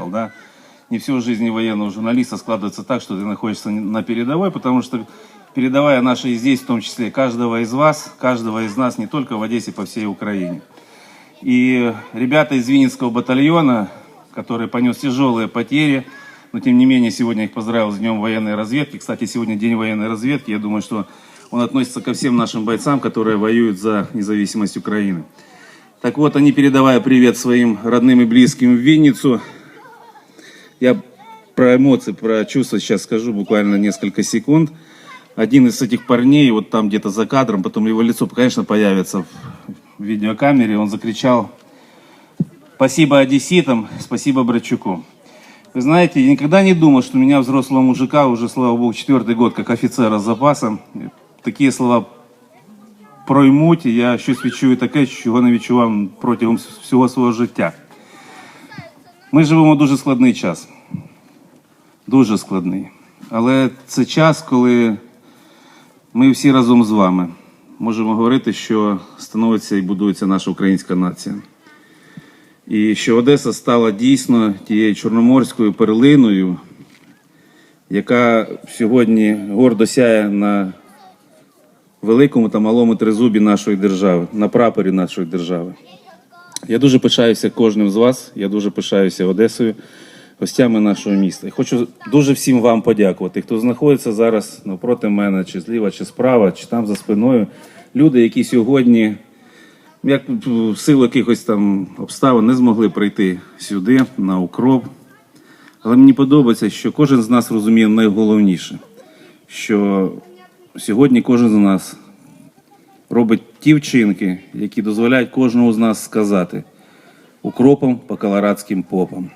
выехал, да. Не всю жизнь военного журналиста складывается так, что ты находишься на передовой, потому что передовая наша и здесь, в том числе каждого из вас, каждого из нас, не только в Одессе, по всей Украине. И ребята из Винницкого батальона, который понес тяжелые потери, но тем не менее сегодня их поздравил с Днем военной разведки. Кстати, сегодня День военной разведки. Я думаю, что он относится ко всем нашим бойцам, которые воюют за независимость Украины. Так вот, они, передавая привет своим родным и близким в Винницу, я про эмоции, про чувства сейчас скажу буквально несколько секунд. Один из этих парней, вот там где-то за кадром, потом его лицо, конечно, появится в видеокамере, он закричал «Спасибо одесситам, спасибо Брачуку». Вы знаете, я никогда не думал, что меня, взрослого мужика, уже, слава богу, четвертый год, как офіцера з запасом, такі слова проймуть, і я щось відчую таке, чого не відчував протягом всього свого життя. Ми живемо дуже складний час. Дуже складний. Але це час, коли ми всі разом з вами можемо говорити, що становиться і будується наша українська нація. І що Одеса стала дійсно тією чорноморською перлиною, яка сьогодні гордо сяє на великому та малому тризубі нашої держави, на прапорі нашої держави. Я дуже пишаюся кожним з вас, я дуже пишаюся Одесою, гостями нашого міста. І хочу дуже всім вам подякувати, хто знаходиться зараз навпроти мене, чи зліва, чи справа, чи там за спиною. Люди, які сьогодні, як в силу якихось там обставин, не змогли прийти сюди, на укроп. Але мені подобається, що кожен з нас розуміє найголовніше, що сьогодні кожен з нас робить ті вчинки, які дозволяють кожному з нас сказати укропом по колорадським попам.